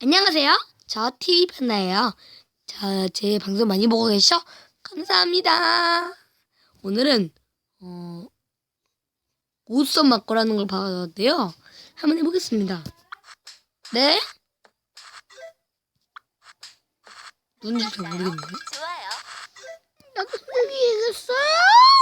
안녕하세요. 저 TV 판다예요. 자, 제 방송 많이 보고 계셔? 감사합니다. 오늘은 어 옷선 맞고라는 걸 봤는데요. 한번 해보겠습니다. 네? 뭔지 잘 모르겠네. 좋아요. 나도 모르겠어요. 들었어요.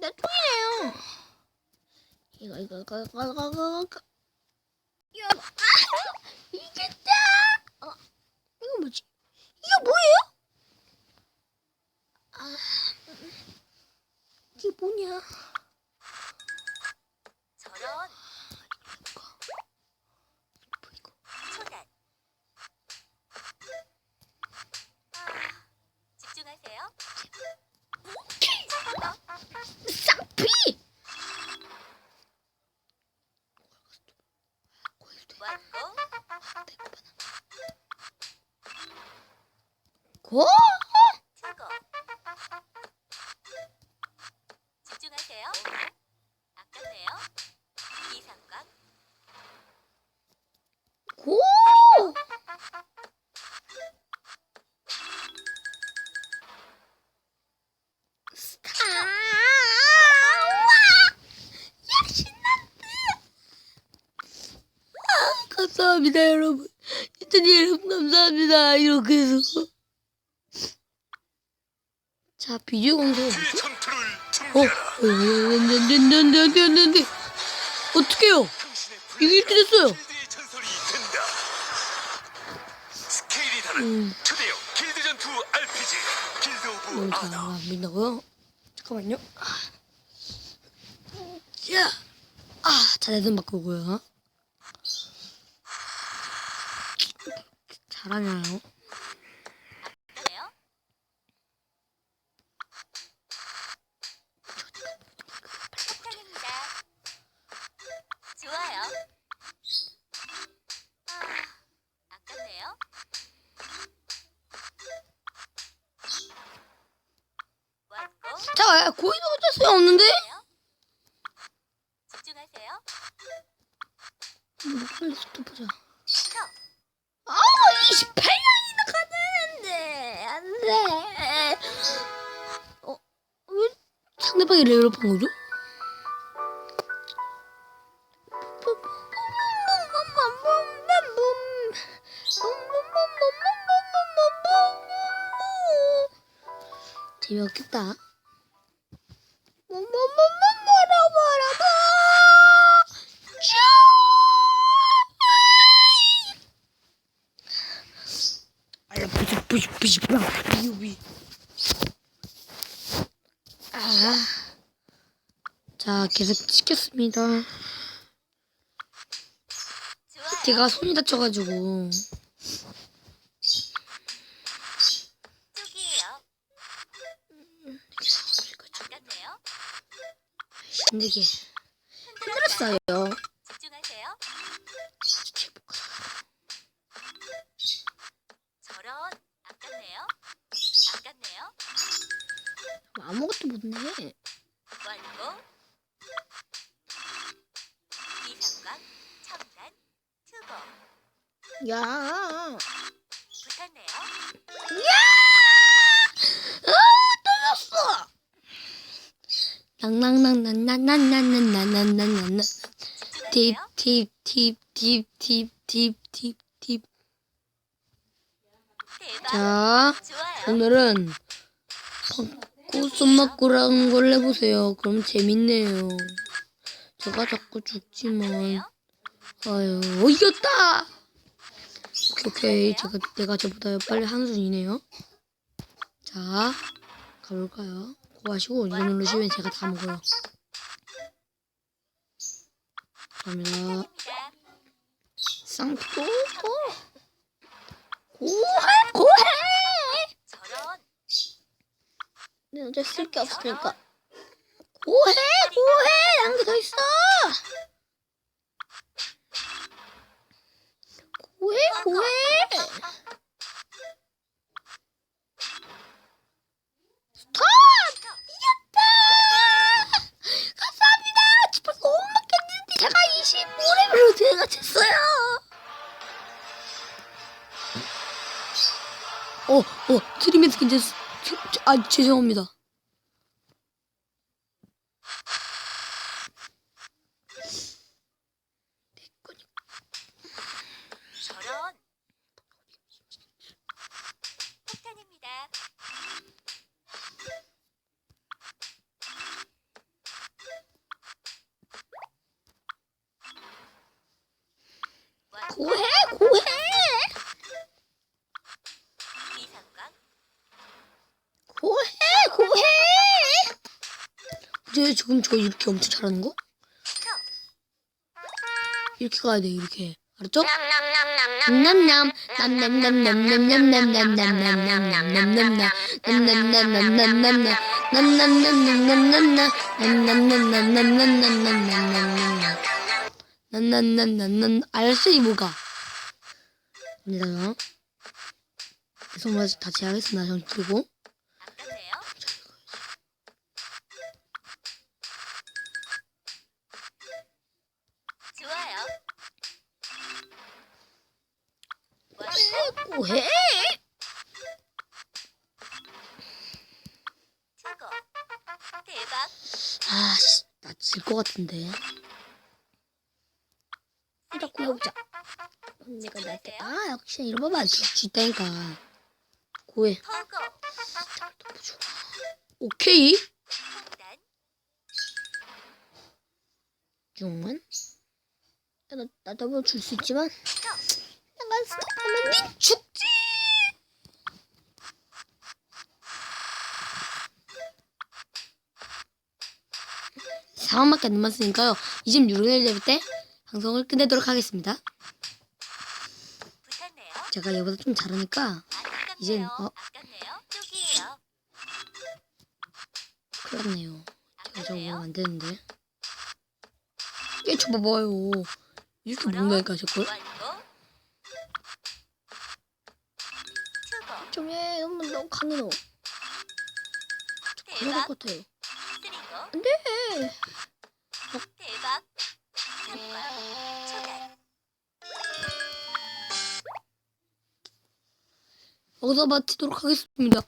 내 통이에요. 이거 이거 이거 이거 이거 이거 이거. 야, 아, 이겼다. 어, 이거 뭐지? 이거 뭐예요? 아, 이게 뭐냐? พี่ 감사합니다 여러분 이천이 여러분 감사합니다 이렇게 해서 자 비주 공격 어? 안돼안돼안돼안돼안돼 어떡해요 이게 이렇게 됐어요 음. 너무 잘안 믿나고요? 잠깐만요 자! 아, 자세는 바꾸고요. 잘하냐요? 자, 고의도 어쩔 수 없는데? 집중하세요. 몇 킬로 속도 보자. 갑자기 레벨업한 거죠? 재미없겠다. Push, push, push, push, push, push. 계속 좋아요. 제가 손이 다쳐가지고. 힘들게. 힘들었어요 집중하세요. 저런 아깝네요. 아깝네요. 아무것도 못내 완고 첨단 투보 야 붙었네요. 떨렸어 낭낭낭낭낭낭낭낭낭낭낭낭 집중하세요. 팁팁팁팁팁팁팁팁 대박. 자 좋아요. 오늘은 꽃손 맞고라는 걸 해보세요. 그럼 재밌네요. 제가 자꾸 죽지만 아깝네요. 아유 어, 이겼다. 오케이 오케이 제가 내가 저보다 빨리 한 순이네요. 자 가볼까요? 고하시고 이거 누르시면 제가 다 먹어요. 감사합니다. 쌍포 고해 고해. 저런 네 어제 쓸 게 없으니까 고해 고해 양게 더 있어. 고해 고해. 스톱! 이겼다! 감사합니다! 집에 너무 막혔는데 제가 25레벨로 들어갔어요! 어, 어, 트리면서 괜찮, 아, 죄송합니다. 내 거니까. 저런 고해, 고해! 고해, 고해! 저 지금 저 이렇게 엄청 잘하는 거? 이렇게 가야 돼, 이렇게. 알았죠? 남남남 아깝네요. 아씨 나 질 것 같은데. 자꾸 해보자. 내가 나한테 아 역시 이런 거만 너무 좋아 오케이. 폭탄 중만 나, 나 더블 줄수 있지만. 내가 스톱하면 니죽 지 상황밖에 안 남았으니까요. 26일 되을 때 방송을 끝내도록 하겠습니다. 제가 얘보다 좀 잘하니까. 이젠, 어? 났네요. 제가 저거. 안 되는데. 깨쳐봐봐요? 이렇게 먹는다니까 제걸? 완고 투고 좀해. 너무 너무 강해 너 대박. 것 같아요 안 돼 대박 여기서 마치도록 하겠습니다